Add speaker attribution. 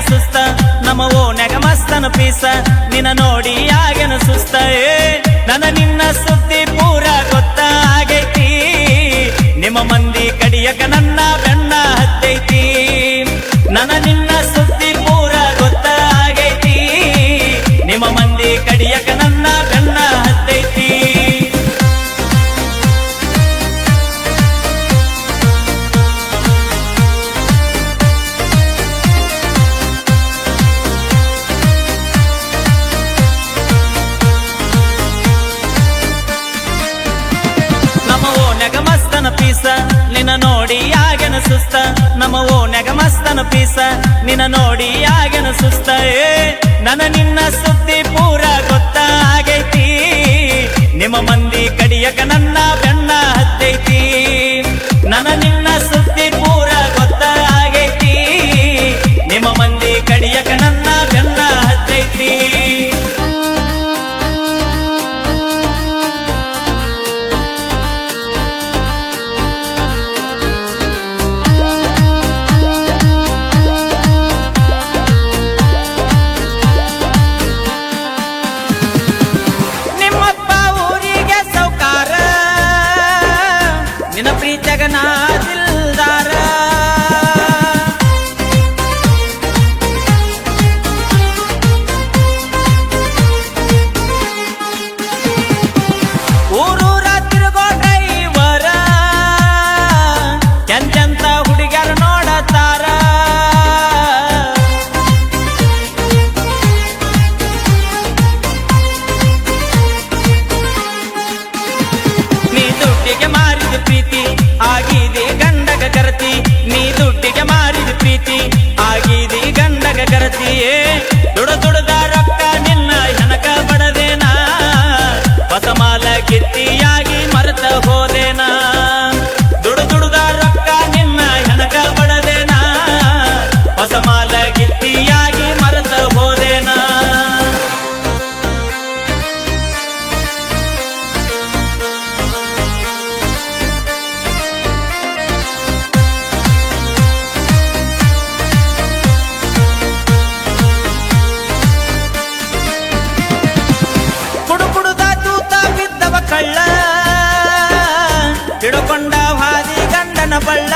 Speaker 1: ಸುಸ್ತ, ನಮ್ಮ ಓನ್ಯಾಗ ಮಸ್ತನ ಪೀಸ. ನಿನ್ನ ನೋಡಿ ಆಗನ ಸುಸ್ತ, ಏ, ನನ್ನ ನಿನ್ನ ಸುದ್ದಿ ಪೂರ ಗೊತ್ತ ಆಗೈತಿ. ನಿಮ್ಮ ಮಂದಿ ಕಡಿಯಕ ನನ್ನ ಬೆನ್ನ ಹತ್ತೈತಿ. ನನ್ನ ನಿನ್ನ ಸುದ್ದಿ ಪೂರ ಗೊತ್ತ ಆಗೈತಿ. ನಿಮ್ಮ ಮಂದಿ ಕಡಿಯಕ ನನ್ನ ನಿನ್ನ ನೋಡಿ ಆಗನ ಸುಸ್ತ ನಮ್ಮ ಓನ್ಯಾಗ ಮಸ್ತನ ಪೀಸ. ನಿನ್ನ ನೋಡಿ ಆಗನ ಸುಸ್ತ ಏ, ನನ್ನ ನಿನ್ನ ಸುದ್ದಿ ಪೂರ ಗೊತ್ತ ಆಗೈತಿ. ನಿಮ್ಮ ಮಂದಿ ಕಡಿಯಕ ನನ್ನ ಬೆನ್ನ ಹತ್ತೈತಿ. ನನ್ನ ನಿನ್ನ ಸುದ್ದಿ ಪೂರ ಗೊತ್ತ ಆಗೈತಿ. ನಿಮ್ಮ ಮಂದಿ ना ಕಳ್ಳ ಹಿಡುಕೊಂಡ ಹಾದಿ ಗಂಡನ ಬಳ್ಳ.